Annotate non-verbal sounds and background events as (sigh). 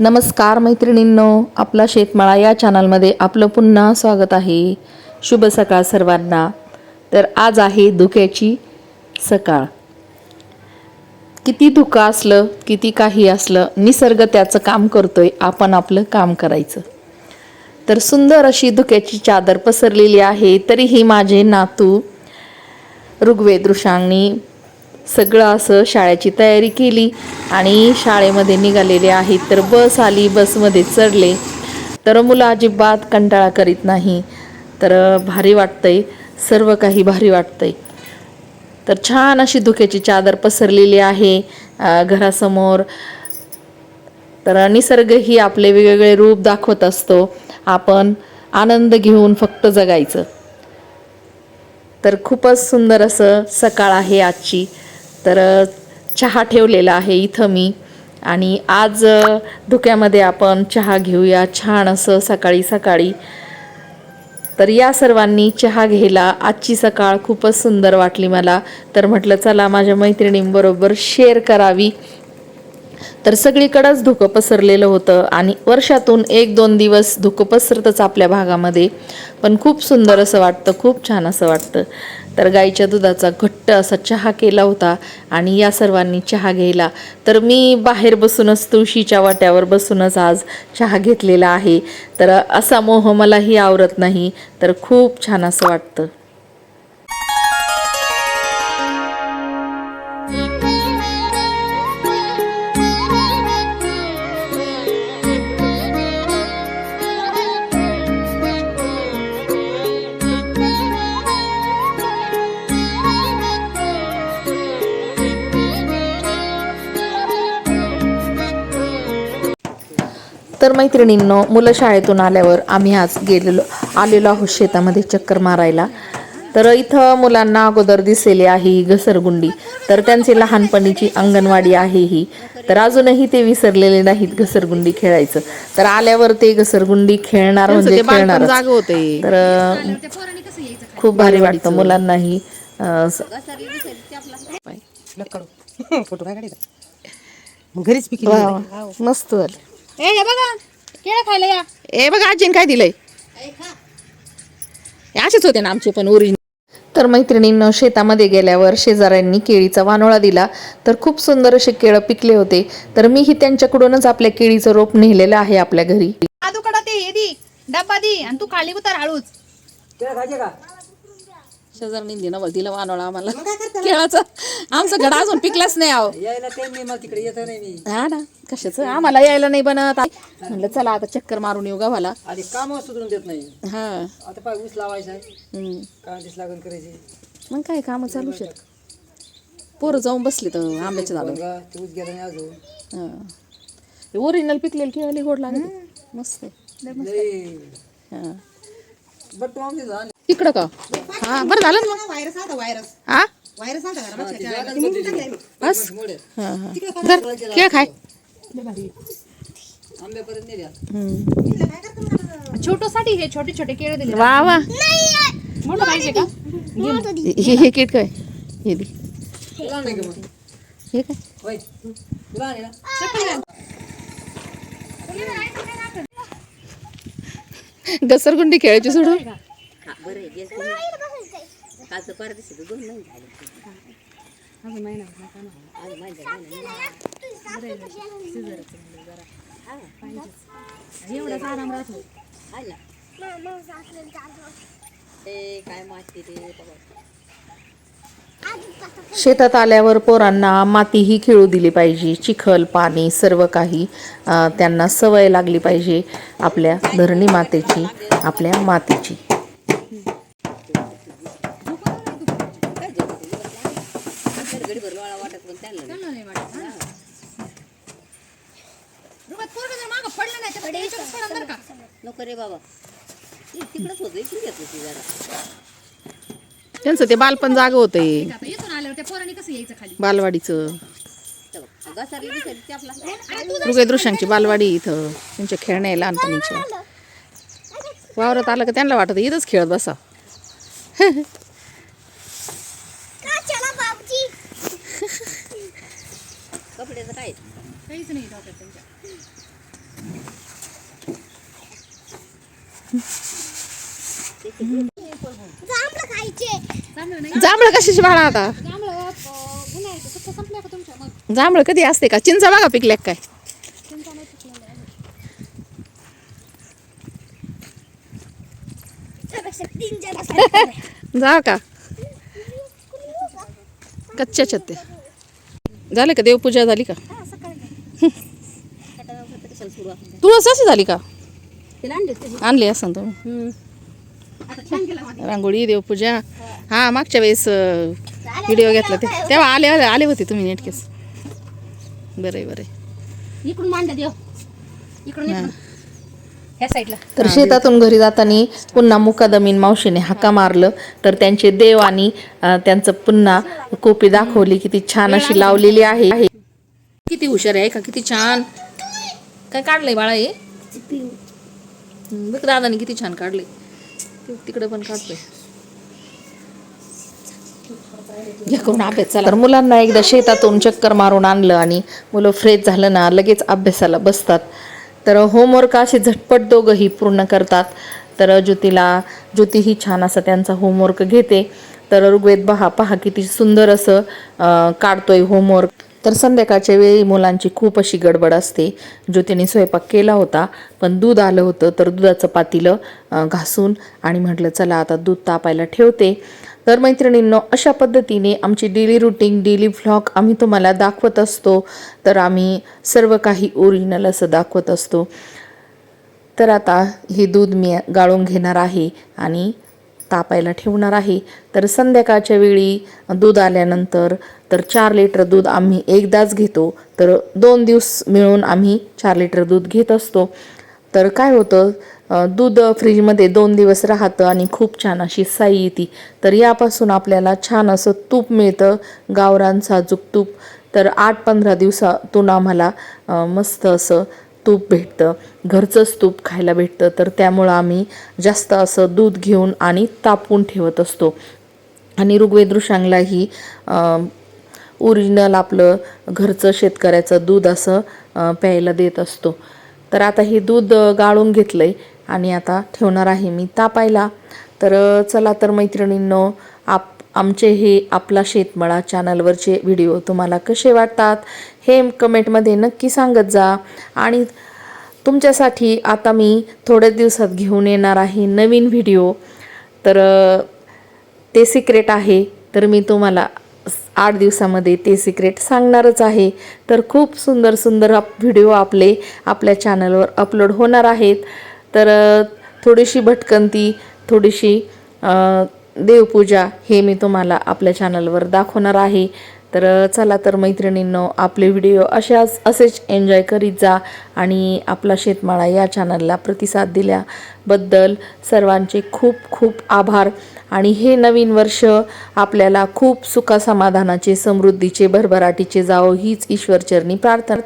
नमस्कार मैत्रिणींनो आपला शेतमाळा या चॅनलमध्ये आपलं पुन्हा स्वागत आहे. शुभ सकाळ सर्वांना. तर आज आहे धुक्याची सकाळ. किती धुकं असलं किती काही असलं निसर्ग त्याचं काम करतोय आपण आपलं काम करायचं. तर सुंदर अशी धुक्याची चादर पसरलेली आहे तरीही माझे नातू ऋग्वेद ऋषांनी सगळं असं शाळेची तयारी केली आणि शाळेमध्ये निघालेले आहेत तर बस आली बसमध्ये चढले. तर मुलं अजिबात कंटाळा करीत नाही. तर भारी वाटतंय. सर्व काही भारी वाटतंय. तर छान अशी धुक्याची चादर पसरलेली आहे घरासमोर. तर निसर्ग ही आपले वेगवेगळे रूप दाखवत असतो. आपण आनंद घेऊन फक्त जगायचं. तर खूपच सुंदर असं सकाळ आहे आजची. तर चहा ठेवलेला आहे इथं मी. आणि आज धुक्यामध्ये आपण चहा घेऊया. छान असं सकाळी सकाळी. तर या सर्वांनी चहा घ्यायला आजची सकाळ खूपच सुंदर वाटली मला. तर म्हटलं चला माझ्या मैत्रिणींबरोबर शेअर करावी. तर सगळीकडंच धुकं पसरलेलं होतं आणि वर्षातून एक दोन दिवस धुकं पसरतच आपल्या भागामध्ये. पण खूप सुंदर असं वाटतं खूप छान असं वाटतं. तर गाईच्या दुधाचा घट्ट असा चहा केला होता आणि या सर्वांनी चहा घ्यायला. तर मी बाहेर बसूनच तुळशीच्या वाट्यावर बसूनच आज चहा घेतलेला आहे. तर असा मोह मलाही आवरत नाही. तर खूप छान असं वाटतं. तर मैत्रिणींनो मुलं शाळेतून आल्यावर आम्ही आज गेलेलो आलेलो आहोत शेतामध्ये चक्कर मारायला. तर इथं मुलांना अगोदर दिसलेली आहे ही घसरगुंडी. तर त्यांची लहानपणीची अंगणवाडी आहे ही. तर अजूनही ते विसरलेले नाहीत घसरगुंडी खेळायचं. तर आल्यावर ते घसरगुंडी खेळणार म्हणजे खेळणार होते तर खूप भारी वाटतं मुलांनाही. (laughs) घरीच. मस्त बघा. केळं खायला या. ए बघा आजीन काय दिलंय? हे असेच होते ना आमचे पण ओरिजिनल तर मैत्रिणींनो शेतामध्ये गेल्यावर शेजाऱ्यांनी केळीचा वानोळा दिला. तर खूप सुंदर असे केळं पिकले होते. तर मीही त्यांच्याकडूनच आपल्या केळीचं रोप नेलेलं आहे आपल्या घरी. आदूकडं ते हे दी. डब्बा दी आणि तू खाली उतर हळूच. शेजारनी दिना बघ दिलं वानोळा आम्हाला. केळाचं. आमचं घडा अजून पिकलाच नाही आहो. यायला मला तिकडे येत नाही मी. हा ना कशाच? आम्हाला यायला नाही बनत. म्हणलं चला आता चक्कर मारून येऊ गावाला. काम सुधरून देत नाही. हा. आता पाय ऊस लावायचा आहे. हम्म. कांदीच लागण करायची? मग काय काम चालू शकत पोरं जाऊन बसले तर आंब्याचं झालं. बघा ते ऊस गेला नाही अजून. ओरिजिनल पिकलेली केळी गोड लागत. मस्त आहे. लई. हा. बट तू आमची झाली. तिकडं का? हा बरं झालं ना मग. व्हायरस आला व्हायरस हा व्हायरस आला बस. हा हा. धर, केळ खाय. आंब्यापर्यंत नेल्या छोटो साठी हे छोटे छोटे केळं दिले वा वा. मोठं पाहिजे का? हे हे किट काय? हे दे. तुला नाही? का मग हे. काय होय तुला नाही. ना. घसरगुंडी खेळायची सोडून शेतात आल्यावर पोरांना मातीही खेळू दिली पाहिजे. चिखल पाणी सर्व काही त्यांना सवय लागली पाहिजे आपल्या धरणी मातेची आपल्या मातीची रुपात पोरगं जर पडलं नाही तर का नको रे बाबा तिकडच इकडे जरा त्यांचं ते बालपण जाग होते आता इथून आल्यावर त्या पोराने कसं यायचं खाली बालवाडीचं. घसारली आपला दृश्यांची बालवाडी इथं त्यांच्या खेळण्या आहे लहानपणीच्या. वावरात आलं का त्यांना वाटत इथंच खेळत बसा. (laughs) त्याचं काय काहीच नाही डॉक्टर त्यांच्या. जांभळं कशाची आता? जांभळं कधी असते का? चिंचा बघा पिकल्या काय. (laughs) जा का. कच्च्या छत्ते झाले का? देवपूजा झाली का? (laughs) तुळस अशी झाली. का? आणली असं तुम्ही रांगोळी देवपूजा. हा. मागच्या वेळेस व्हिडिओ घेतला ते. तेव्हा आले आले आले होते तुम्ही नेटकेस. बरं आहे बरं आहे. इकडून मांड देव. इकडून. ह्या साईडला. तर शेतातून घरी जाताना पुन्हा मुकादमीन मावशीने हाका मारलं. तर त्यांचे देव आणि त्यांचं पुन्हा कोपी दाखवली किती छान अशी लावलेली आहे. किती हुशार आहे का? किती छान. काय काढलंय बाळा हे? बघ दादाने किती छान काढले तिकडे पण काढतोय. तर मुलांना एकदा शेतातून चक्कर मारून आणलं आणि मुलं फ्रेश झालं ना लगेच अभ्यासाला बसतात. तर होमवर्क असे झटपट दोघंही पूर्ण करतात. तर ज्योतीला ज्योती ही छान असं त्यांचा होमवर्क घेते. तर ऋग्वेद पहा पहा किती सुंदर असं काढतोय होमवर्क. तर संध्याकाळच्या वेळी मुलांची खूप अशी गडबड असते. ज्योतीने स्वयंपाक केला होता पण दूध आलं होतं तर दुधाचं पातीलं घासून आणि म्हटलं चला आता दूध तापायला ठेवते. तर मैत्रिणींनो अशा पद्धतीने आमची डेली रुटीन डेली व्लॉग आम्ही तुम्हाला दाखवत असतो. तर आम्ही सर्व काही ओरिजिनल असं दाखवत असतो. तर आता हे दूध मी गाळून घेणार आहे आणि तापायला ठेवणार आहे. तर संध्याकाळच्या वेळी दूध आल्यानंतर तर चार लिटर दूध आम्ही एकदाच घेतो. तर दोन दिवस मिळून आम्ही चार लिटर दूध घेत असतो. तर काय होतं? दूध फ्रीजमध्ये दोन दिवस राहतं आणि खूप छान अशी साई येते. तर यापासून आपल्याला छान असं तूप मिळतं गावरान साजूक तूप. तर आठ पंधरा दिवसातून आम्हाला मस्त असं तूप भेटतं. घरचंच तूप खायला भेटतं. तर त्यामुळं आम्ही जास्त असं दूध घेऊन आणि तापून ठेवत असतो. आणि ऋग्वेद ऋषांगलाही ओरिजिनल आपलं घरचं शेतकऱ्याचं दूध असं प्यायला देत असतो. तर आता हे दूध गाळून घेतलं आहे आणि आता ठेवणार आहे मी तापायला. तर चला तर मैत्रिणींनो आप आमचे हे आपला शेतमळा चॅनलवरचे व्हिडिओ तुम्हाला कसे वाटतात हे कमेंटमध्ये नक्की सांगत जा. आणि तुमच्यासाठी आता मी थोड्याच दिवसात घेऊन येणार आहे नवीन व्हिडिओ. तर ते सिक्रेट आहे तर मी तुम्हाला आठ दिवसामध्ये ते सिक्रेट सांगणारच आहे. तर खूप सुंदर सुंदर आप व्हिडिओ आपले आपल्या चॅनलवर अपलोड होणार आहेत. तर थोडीशी भटकंती थोडीशी देवपूजा हे मी तुम्हाला आपल्या चॅनलवर दाखवणार आहे. तर चला तर मैत्रिणींनो आपले व्हिडिओ अशाच असेच एन्जॉय करीत जा आणि आपला शेतमाळा या चॅनलला प्रतिसाद दिल्याबद्दल सर्वांचे खूप खूप आभार. आणि हे नवीन वर्ष आपल्याला खूप सुखासमाधानाचे समृद्धीचे भरभराटीचे जावो हीच ईश्वरचरणी प्रार्थना